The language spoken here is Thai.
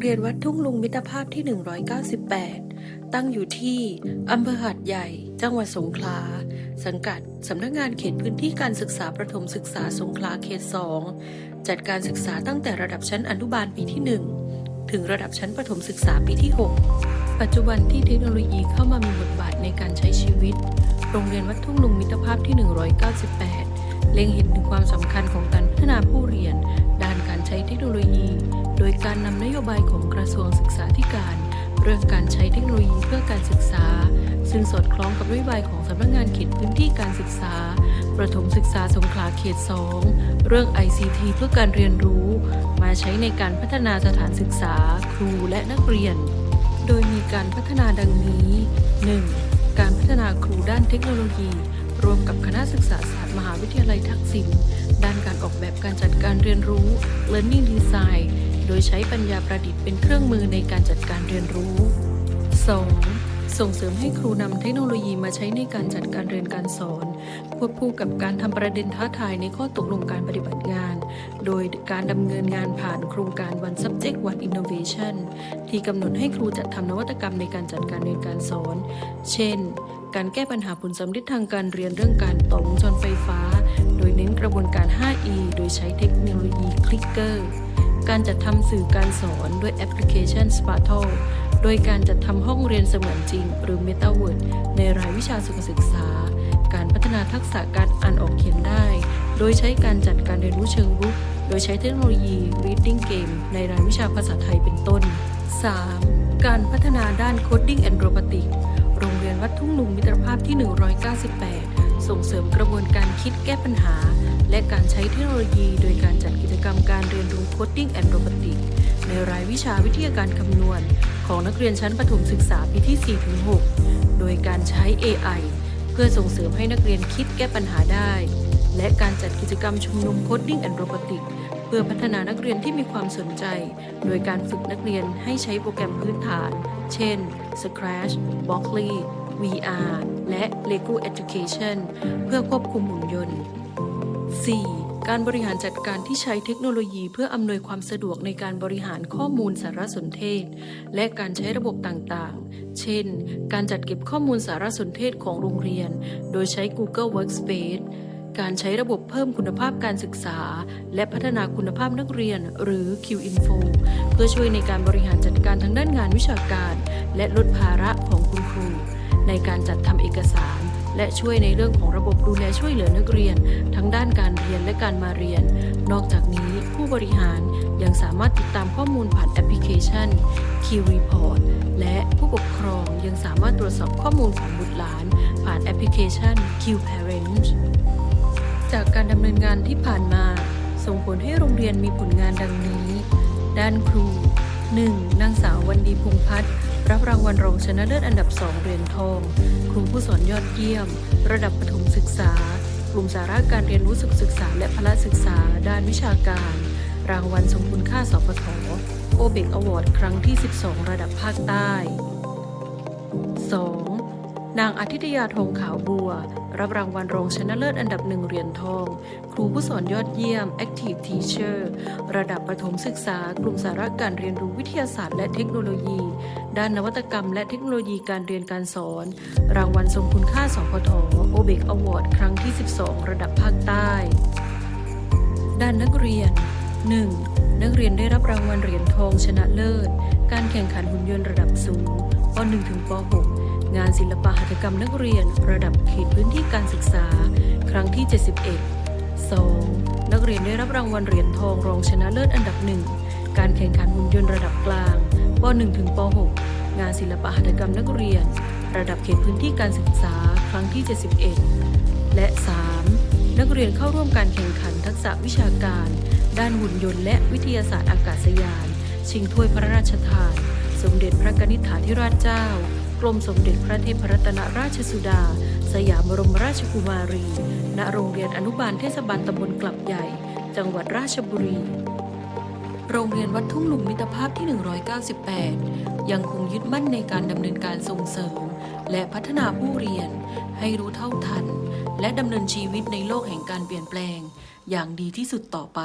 เรียนวัดทุ่งลุงมิตรภาพที่ 198 ตั้งอยู่ที่อำเภอหาดใหญ่ จังหวัดสงขลา สังกัดสำนักงานเขตพื้นที่การศึกษาประถมศึกษาสงขลาเขต 2 จัดการศึกษาตั้งแต่ระดับชั้นอนุบาลปีที่ 1 ถึงระดับชั้นประถมศึกษาปีที่ 6 ปัจจุบันที่เทคโนโลยีเข้ามามีบทบาทในการใช้ชีวิต โรงเรียนวัดทุ่งลุงมิตรภาพที่ 198 เล็งเห็นถึงความสำคัญของการพัฒนาผู้เรียนด้าน ช้เทคโนโลยี โดยการนำนโยบายของกระทรวงศึกษาธิการ เรื่องการใช้เทคโนโลยีเพื่อการศึกษา ซึ่งสอดคล้องกับนโยบายของสำนักงานเขตพื้นที่การศึกษา ประถมศึกษาสงขลาเขต 2 เรื่อง ICT เพื่อการเรียนรู้ มาใช้ในการพัฒนาสถานศึกษา ครูและนักเรียน โดยมีการพัฒนาดังนี้ 1. การพัฒนาครูด้านเทคโนโลยี รวมกับคณะศึกษาศาสตร์มหาวิทยาลัยทักษิณด้านการออกแบบการจัดการเรียนรู้ Learning Design โดยใช้ปัญญาประดิษฐ์เป็นเครื่องมือในการจัดการเรียนรู้ 2. ส่งเสริมให้ครูนำเทคโนโลยีมาใช้ในการจัดการเรียนการสอน ควบคู่กับการทำประเด็นท้าทายในข้อตกลงการปฏิบัติงาน โดยการดำเนินงานผ่านโครงการ One Subject One Innovation ที่กำหนดให้ครูจัดทำนวัตกรรมในการจัดการเรียนการสอน เช่น การแก้ปัญหาผลสำลิดทางการเรียนเรื่องการต่อวงจรไฟฟ้า โดยเน้นกระบวนการ 5E โดยใช้เทคโนโลยีคลิกเกอร์การจัดทำสื่อการสอนด้วยแอปพลิเคชัน Spartle โดยการจัดทำห้องเรียนเสมือนจริง หรือ Metaverse ในรายวิชาสุขศึกษา การพัฒนาทักษะการอ่านออกเขียนได้ โดยใช้การจัดการเรียนรู้เชิงรุก โดยใช้เทคโนโลยี Reading Game ในรายวิชาภาษาไทยเป็นต้น 3. การพัฒนาด้าน Coding and Robotics โรงเรียนวัดทุ่งลุงมิตรภาพที่ 198 ส่งเสริมกระบวนการคิดแก้ปัญหา และการใช้เทคโนโลยี โดยการจัดกิจกรรมการเรียนรู้ Coding and Robotics ในรายวิชาวิทยาการคำนวณ ของนักเรียนชั้นประถมศึกษาปีที่ 4-6 โดยการใช้ AI เพื่อส่งเสริมให้นักเรียนคิดแก้ปัญหาได้ และการจัดกิจกรรมชุมนุม Coding and Robotics เพื่อพัฒนานักเรียนที่มีความสนใจ โดยการฝึกนักเรียนให้ใช้โปรแกรมพื้นฐาน เช่น Scratch, Blockly, VR และ Lego Education เพื่อควบคุมหุ่นยนต์ 4. การบริหารจัดการที่ใช้เทคโนโลยีเพื่ออำนวยความสะดวกในการบริหารข้อมูลสารสนเทศ และการใช้ระบบต่างๆ เช่น การจัดเก็บข้อมูลสารสนเทศของโรงเรียน โดยใช้ Google Workspace การใช้ระบบเพิ่มคุณภาพการศึกษา และพัฒนาคุณภาพนักเรียน หรือ QInfo เพื่อช่วยในการบริหารจัดการทางด้านงานวิชาการ และลดภาระของคุณ ในการจัดทำเอกสาร และช่วยในเรื่องของระบบดูแลช่วยเหลือนักเรียน ทั้งด้านการเรียนและการมาเรียน นอกจากนี้ผู้บริหารยังสามารถติดตามข้อมูลผ่านแอปพลิเคชัน Q Report และผู้ปกครองยังสามารถตรวจสอบข้อมูลของบุตรหลาน ผ่านแอปพลิเคชัน Q Parent จากการดำเนินงานที่ผ่านมา ส่งผลให้โรงเรียนมีผลงานดังนี้ ด้านครู 1. นางสาววันดีพงพัฒน์ รับรางวัลรองชนะเลิศอันดับ2เหรียญทอง ครูผู้สอนยอดเยี่ยม ระดับประถมศึกษา กลุ่มสาระการเรียนรู้สุขศึกษา และพละศึกษา ด้านวิชาการ รางวัลสมคุณค่าสพทโอเบกอวอร์ดครั้งที่ 12 ระดับภาคใต้ 2. นางอาทิตยาทงขาวบัว รับรางวัลรองชนะเลิศอันดับหนึ่งเหรียญทอง ครูผู้สอนยอดเยี่ยม Active Teacher ระดับประถมศึกษากลุ่มสาระการเรียนรู้วิทยาศาสตร์และเทคโนโลยี ด้านนวัตกรรมและเทคโนโลยีการเรียนการสอน รางวัลทรงคุณค่าสพทโอเบกอวอร์ดครั้งที่ 12 ระดับภาคใต้ ด้านนักเรียน 1. นักเรียนได้รับรางวัลเหรียญทองชนะเลิศ การแข่งขันหุ่นยนต์ระดับสูงป .1 ถึงป .6 งานศิลปะหัตถกรรมนักเรียนระดับเขตพื้นที่การศึกษา ครั้งที่ 71 2. นักเรียนได้รับรางวัลเหรียญทองรองชนะเลิศอันดับหนึ่งการแข่งขันหุ่นยนต์ระดับกลางป .1 ถึงป .6 งานศิลปะหัตถกรรมนักเรียน ระดับเขตพื้นที่การศึกษา ครั้งที่ 71 และ 3. นักเรียนเข้าร่วมการแข่งขันทักษะวิชาการ ด้านหุ่นยนต์และวิทยาศาสตร์อากาศยาน ชิงถ้วยพระราชทาน สมเด็จพระนิษฐาธิราชเจ้า กรมสมเด็จพระเทพรัตนราชสุดา สยามบรมราชกุมารี ณ โรงเรียนอนุบาลเทศบาลตำบลกลับใหญ่ จังหวัดราชบุรี โรงเรียนวัดทุ่งลุงมิตรภาพที่ 198 ยังคงยึดมั่นในการดำเนินการส่งเสริม และพัฒนาผู้เรียน ให้รู้เท่าทัน และดำเนินชีวิตในโลกแห่งการเปลี่ยนแปลง อย่างดีที่สุดต่อไป